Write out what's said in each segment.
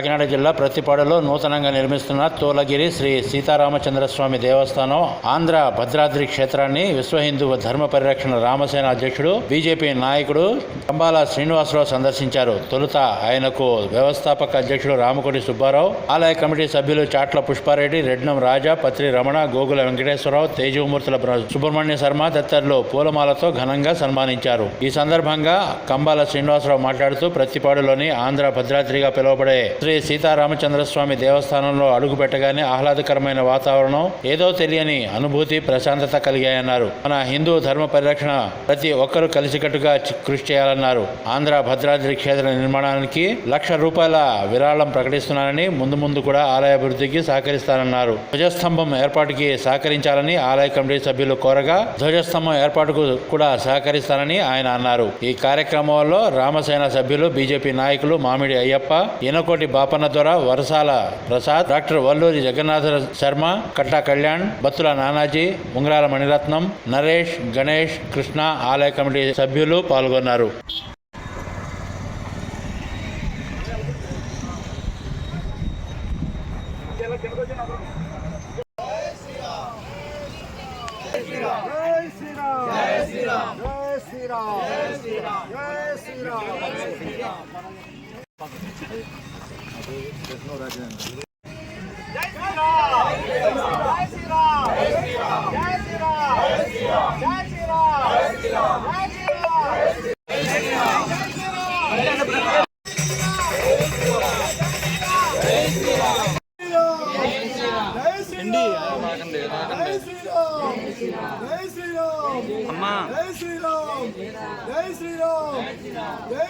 కాకినాడ జిల్లా ప్రతిపాడులో నూతనంగా నిర్మిస్తున్న తోలగిరి శ్రీ సీతారామచంద్రస్వామి దేవస్థానం ఆంధ్ర భద్రాద్రి క్షేత్రాన్ని విశ్వ హిందూ ధర్మ పరిరక్షణ రామసేన అధ్యక్షుడు బీజేపీ నాయకుడు కంబాల శ్రీనివాసరావు సందర్శించారు. తొలుత ఆయనకు వ్యవస్థాపక అధ్యక్షుడు రామకోటి సుబ్బారావు ఆలయ కమిటీ సభ్యులు చాట్ల పుష్పారెడ్డి రెడ్నం రాజా పత్రి రమణ గోగుల వెంకటేశ్వరరావు తేజమూర్తుల సుబ్రహ్మణ్య శర్మ తదితరులు పూలమాలతో ఘనంగా సన్మానించారు. ఈ సందర్భంగా కంబాల శ్రీనివాసరావు మాట్లాడుతూ ప్రతిపాడులోని ఆంధ్ర భద్రాద్రిగా పిలువబడే శ్రీ సీతారామచంద్రస్వామి దేవస్థానంలో అడుగుపెట్టగానే ఆహ్లాదకరమైన వాతావరణం ఏదో తెలియని అనుభూతి ప్రశాంతత కలిగాయన్నారు. మన హిందూ ధర్మ పరిరక్షణ ప్రతి ఒక్కరూ కలిసికట్టుగా కృషి చేయాలన్నారు. ఆంధ్ర భద్రాద్రి క్షేత్ర నిర్మాణానికి లక్ష రూపాయల విరాళం ప్రకటిస్తున్నానని ముందు ముందు కూడా ఆలయ అభివృద్ధికి సహకరిస్తానన్నారు. ధ్వజస్తంభం ఏర్పాటుకి సహకరించాలని ఆలయ కమిటీ సభ్యులు కోరగా ధ్వజస్తంభం ఏర్పాటుకు కూడా సహకరిస్తానని ఆయన అన్నారు. ఈ కార్యక్రమంలో రామసేన సభ్యులు బీజేపీ నాయకులు మామిడి అయ్యప్ప ఈనకోటి బాపన్న దొర వరసాల ప్రసాద్ డాక్టర్ వల్లూరి జగన్నాథ శర్మ కట్టా కళ్యాణ్ బత్తుల నానాజీ ఉంగరాల మణిరత్నం నరేష్ గణేష్ కృష్ణ ఆలయ కమిటీ సభ్యులు పాల్గొన్నారు. జై శ్రీరామ్. జై శ్రీరామ్. జై శ్రీరామ్. జై శ్రీరామ్. అమ్మా జై శ్రీరామ్. జై శ్రీరామ్. జై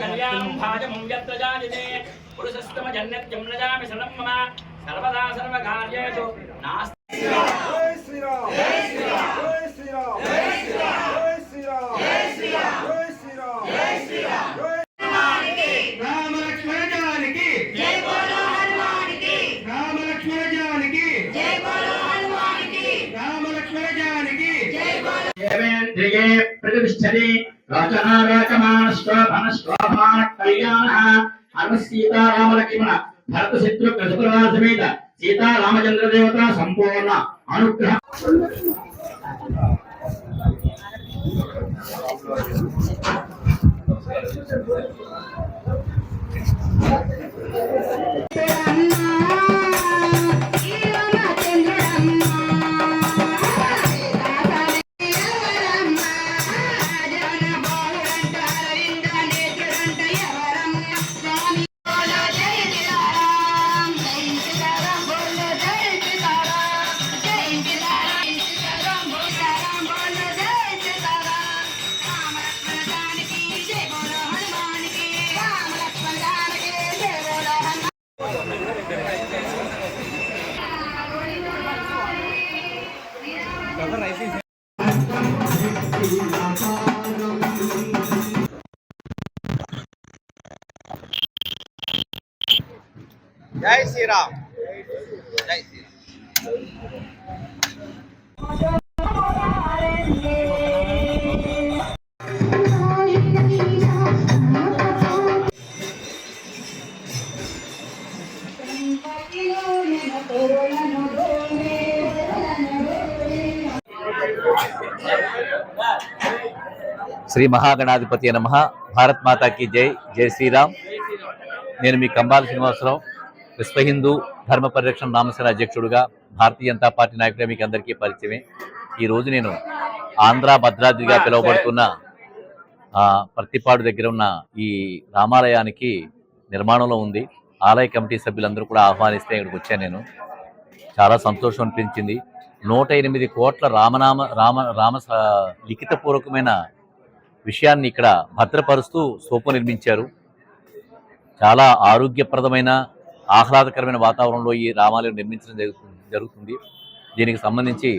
కళ్యాణం భాజమం యత్ర జాయతే పురుషస్తమ జన్యత్యం నజామి శరణం మమ సర్వదా సర్వకార్యేషు నాస్తి జై శ్రీరామ్ జై శ్రీరామ్ జై శ్రీరామ్ జై శ్రీరామ్ జై శ్రీరామ్ జై శ్రీరామ్ జై శ్రీరామ్ జై రామ లక్ష్మణ జానకి జై బోలో హనుమానికి రామ లక్ష్మణ జానకి జై బోలో విష్టది కళ్యాణ సీతారామలక్ష్మణ భరత సీతారామచంద్ర దేవత సంపూర్ణ అనుగ్రహం జై శ్రీరామ్ జై శ్రీరామ్ శ్రీ మహాగణాధిపతి నమ. భారత్ మాతాకి జై. జై శ్రీరామ్. నేను మీ కంబాల శ్రీనివాసరావు. విశ్వ హిందూ ధర్మ పరిరక్షణ నామసేన అధ్యక్షుడుగా భారతీయ జనతా పార్టీ నాయకుడిగా మీకు అందరికీ పరిచయమే. ఈ రోజు నేను ఆంధ్ర భద్రాద్రిగా పిలువబడుతున్న ప్రతిపాడు దగ్గర ఉన్న ఈ రామాలయానికి నిర్మాణంలో ఉంది. ఆలయ కమిటీ సభ్యులందరూ కూడా ఆహ్వానిస్తే ఇక్కడికి వచ్చాను నేను. చాలా సంతోషం అనిపించింది. నూట ఎనిమిది కోట్ల రామనామ రామ రామ లిఖితపూర్వకమైన విషయాన్ని ఇక్కడ భద్రపరుస్తూ స్తూపం నిర్మించారు. చాలా ఆరోగ్యప్రదమైన ఆహ్లాదకరమైన వాతావరణంలో ఈ రామాలయం నిర్మించడం జరుగుతుంది జరుగుతుంది. దీనికి సంబంధించి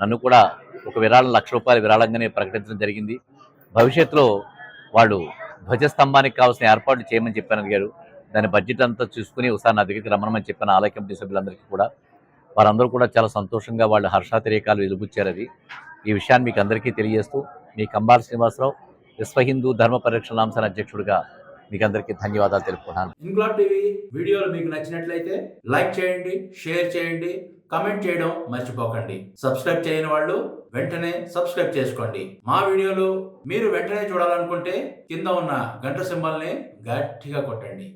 నన్ను కూడా ఒక విరాళం లక్ష రూపాయల విరాళంగానే ప్రకటించడం జరిగింది. భవిష్యత్తులో వాళ్ళు ధ్వజస్తంభానికి కావాల్సిన ఏర్పాట్లు చేయమని చెప్పాను అడిగారు. దాని బడ్జెట్ అంతా చూసుకుని ఒకసారి నా దగ్గరికి రమ్మనమని చెప్పిన ఆలయ కమిటీ సభ్యులందరికీ కూడా. వారందరూ కూడా చాలా సంతోషంగా వాళ్ళ హర్షాతిరేకాలు వెలుబుచ్చారు అది ఈ విషయాన్ని మీకు అందరికీ తెలియజేస్తూ మీ కంబాల శ్రీనివాసరావు విశ్వ హిందూ ధర్మ పరిరక్షణ అంశాల అధ్యక్షుడిగా మీకు అందరికీ ధన్యవాదాలు తెలుపుకున్నాను ఇంక్లాబ్ టీవీ వీడియోలు మీకు నచ్చినట్లయితే లైక్ చేయండి షేర్ చేయండి కమెంట్ చేయడం మర్చిపోకండి. సబ్స్క్రైబ్ చేయని వాళ్ళు వెంటనే సబ్స్క్రైబ్ చేసుకోండి. మా వీడియోలు మీరు వెంటనే చూడాలనుకుంటే కింద ఉన్న గంట సింబల్ని గట్టిగా కొట్టండి.